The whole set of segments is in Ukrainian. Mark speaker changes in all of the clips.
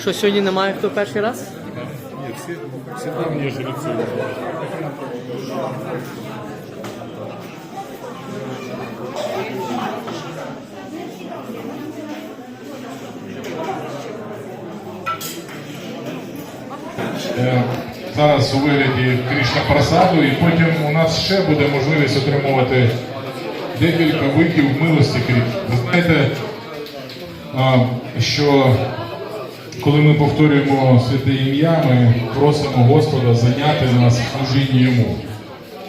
Speaker 1: Що сьогодні немає хто перший раз?
Speaker 2: Ні, все, все давние жрецы.
Speaker 3: Зараз у вигляді Кришна просаду, і потім у нас ще буде можливість отримувати декілька видів милості. Ви знаєте, що коли ми повторюємо святе ім'я, ми просимо Господа зайняти нас в служінні йому.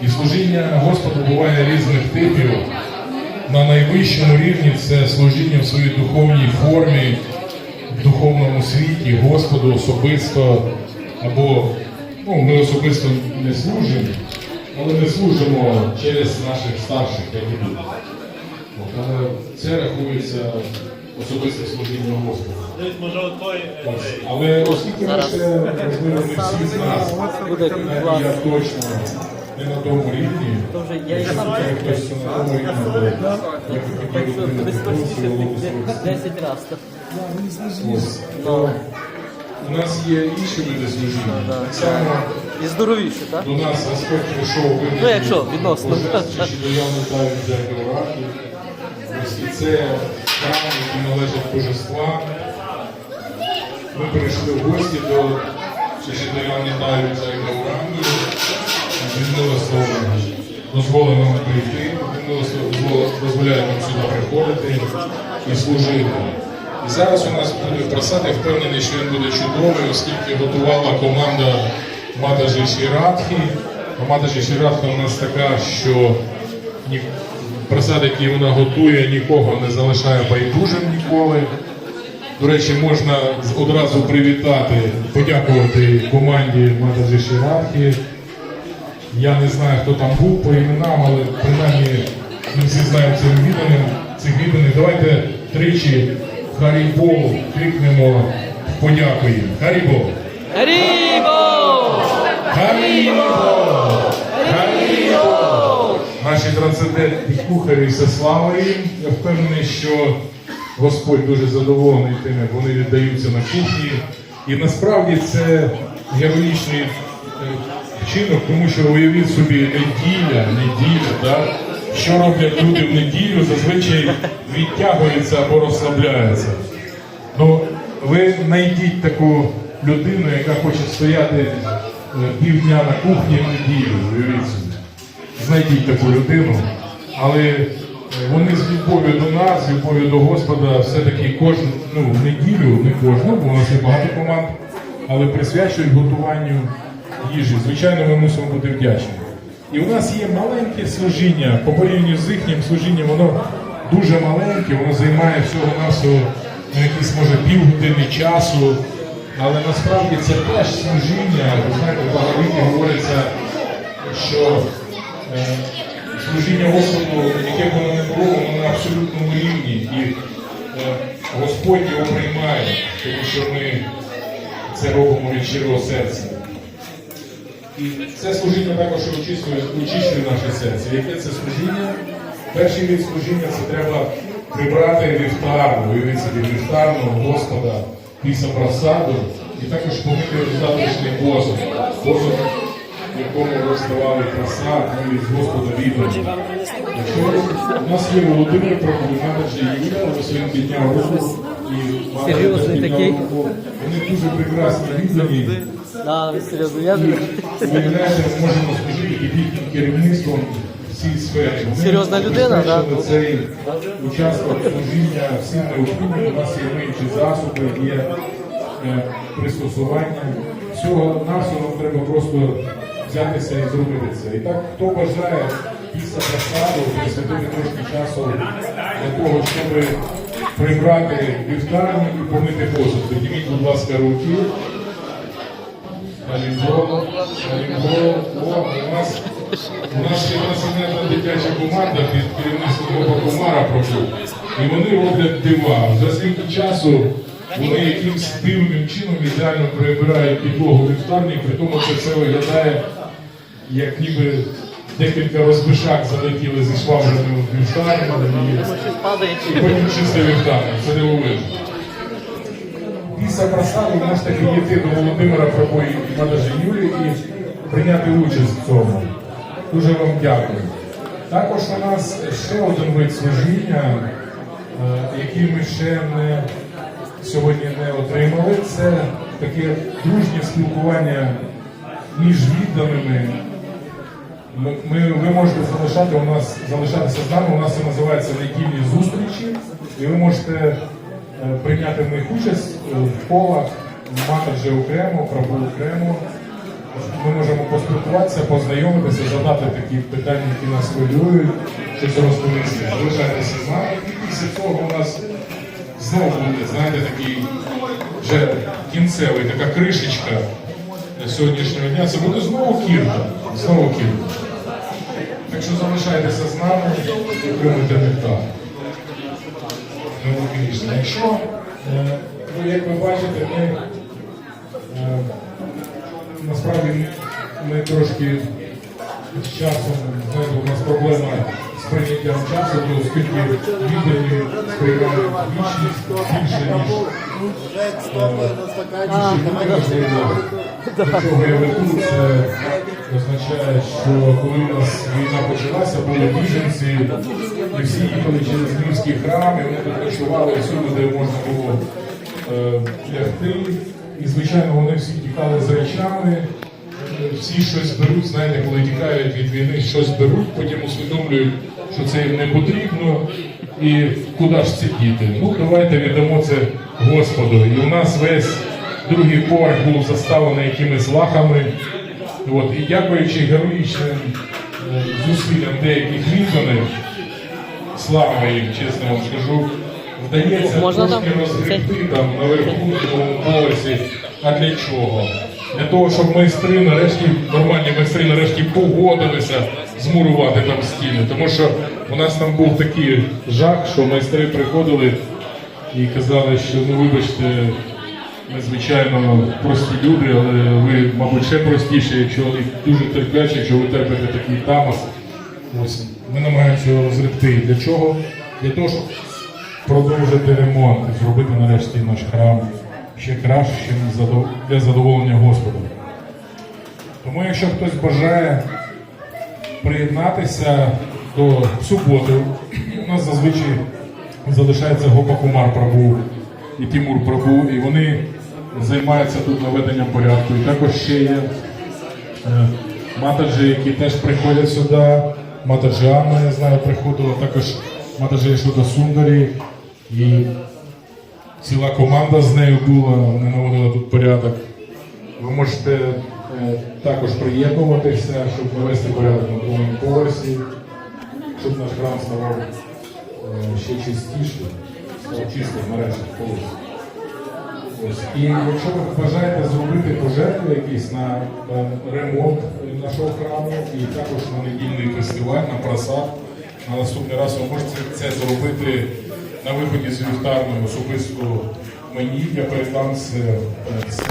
Speaker 3: І служіння Господу буває різних типів. На найвищому рівні це служіння в своїй духовній формі, в духовному світі, Господу особисто, або ну, ми особисто не служимо, але ми служимо через наших старших, як і люди. Але це рахується особисте служіння Господу. Але оскільки ми ще, можливо, не всі з нас, навіть я точно не на тому рівні, хтось на тому рівні, але я
Speaker 1: так
Speaker 3: хотів би
Speaker 1: тобі 10 разів.
Speaker 3: У нас є інші види служіння. Так само
Speaker 1: І здоровіше, так?
Speaker 3: до нас Господь прийшов вигляді
Speaker 1: Ну, якщо відносно.
Speaker 3: чи до явно дають всякі ораки. Ось і це храм, який належить божествам. Ми прийшли в гості до Чешидоряни Дар'ю Зайгаурангу. Він милословно дозволив нам прийти, він милословно дозволяє нам сюди приходити і служити. Зараз у нас буде просад, я впевнений, що він буде чудовий, оскільки готувала команда Матажі Шірадхи. Матажі Шірадха у нас така, що просад, який вона готує, нікого не залишає байдужим ніколи. До речі, можна одразу привітати, подякувати команді Матажі Шірадхи. Я не знаю, хто там був по іменам, але принаймні ми всі знаємо цих відданих. Давайте тричі Харібо крикнемо в подяку їм. Харібо!
Speaker 1: Ріго!
Speaker 3: Харібо! Харібо! Наші трансцендентні кухарі, все слава їм. Я впевнений, що Господь дуже задоволений тим, як вони віддаються на кухні. І насправді це героїчний е, вчинок, тому що уявіть собі неділя, неділя, да? Що роблять люди в неділю, зазвичай відтягуються або розслабляються. Ну, ви знайдіть таку людину, яка хоче стояти е, півдня на кухні в неділю. Знайдіть таку людину, але е, вони з любов'ю до нас, з любов'ю до Господа, все-таки кожну ну, неділю, не кожну, бо у нас є багато команд, але присвячують готуванню їжі. Звичайно, ми мусимо бути вдячні. І у нас є маленьке служіння, по порівнянню з їхнім служінням, воно дуже маленьке, воно займає всього-навсього ну, якісь, може, півгодини часу. Але насправді це теж служіння. Ви знаєте, в Багавіті говориться, що е, служіння Господу, яке воно не було, воно на абсолютному рівні. І е, Господь його приймає, тому що ми це робимо від щирого серця. І це служіння також очищує, очищує наше серце. Яке це служіння? Перший від служіння це треба прибрати ліфтар, уявіть собі вівтарного Господа після просаду, і також помити завтрашній посуд, посуд, в якому роздавали просад, і від Господа віддані. Якщо у нас є Володимир Прокомендатор Юля, ось він підняв руку і
Speaker 1: Серйозний такий.
Speaker 3: Вони дуже прекрасні віддані.
Speaker 1: Да, ви серйозно, я
Speaker 3: Виявляється, ми можемо служити під їхнім керівництвом в цій сфері. Вони
Speaker 1: Серйозна людина, да?
Speaker 3: Цей участок служіння всім необхідним. У нас є миючі засоби, є е, пристосування. Всього навсього нам треба просто взятися і зробити це. І так, хто бажає після посаду присвятити трошки часу для того, щоб прибрати вівтарник і помити посуд. Підніміть, будь ласка, руки. Алімбо, Алімбо, о, у нас, у нас є національна дитяча команда під керівництвом Боба Комара прошу. І вони роблять дива. За скільки часу вони якимсь дивним чином ідеально прибирають підлогу вівтарні, при тому що це виглядає як ніби декілька розбишак залетіли зі швабрами в вівтарню і потім чисте вівтарня. Це дивовижно. Біса просали, у нас таки йти до Володимира Прабої і Мадажі Юлі і прийняти участь в цьому. Дуже вам дякую. Також у нас ще один вид служіння, е, який ми ще не сьогодні не отримали. Це таке дружнє спілкування між відданими. Ми, ви можете залишати у нас залишатися з нами. У нас це називається недільні зустрічі, і ви можете е, прийняти в них участь в колах мати вже окремо, прабу окремо. Ми можемо поспілкуватися, познайомитися, задати такі питання, які нас хвилюють, щось розповісти. Залишайтеся з нами. І після цього у нас знову буде, знаєте, такий вже кінцевий, така кришечка сьогоднішнього дня. Це буде знову кірта. Знову кірта. Так що залишайтеся з нами і отримуйте. Ну. Якщо, ну, як ви бачите, ми е, насправді ми трошки з часом, знаєте, у нас проблема з прийняттям часу, оскільки віддані сприймають вічність більше, ніж я веду, це означає, що коли у нас війна почалася, були біженці, і всі їхали через Львівський храм, і вони тут всюди, де можна було е, лягти. І, звичайно, вони всі тікали з речами. Всі щось беруть, знаєте, коли тікають від війни, щось беруть, потім усвідомлюють, що це їм не потрібно. І куди ж ці діти? Ну, давайте віддамо це Господу. І у нас весь другий поверх був заставлений якимись лахами. От, і дякуючи героїчним е, зусиллям деяких відданих, слава їм, чесно вам скажу, вдається
Speaker 1: Можна
Speaker 3: трошки розгребти там наверху на другому поверсі. А для чого? Для того, щоб майстри нарешті, нормальні майстри нарешті погодилися змурувати там стіни. Тому що у нас там був такий жах, що майстри приходили і казали, що ну вибачте, ми звичайно прості люди, але ви, мабуть, ще простіші, якщо ви дуже терплячі, якщо ви терпите такий тамас. Ось ми намагаємося його розгребти. Для чого? Для того, щоб продовжити ремонт і зробити нарешті наш храм ще кращим для задоволення Господа. Тому якщо хтось бажає приєднатися до в суботу, у нас зазвичай залишається Гопа Кумар Прабу і Тимур Прабу, і вони займаються тут наведенням порядку. І також ще є е, матаджі, які теж приходять сюди. Матаджі Анна, я знаю, приходила, також матаджі Шуда Сундарі. І ціла команда з нею була, вони наводили тут порядок. Ви можете е, також приєднуватися, щоб навести порядок на другому поверсі, щоб наш храм ставав е, ще чистішим, став чистим нарешті поверсі. Ось. І якщо ви бажаєте зробити пожертви якісь на ремонт нашого храму і також на недільний фестиваль, на просад, на наступний раз ви можете це зробити на виході з вівтарною особисто мені, я передам е, це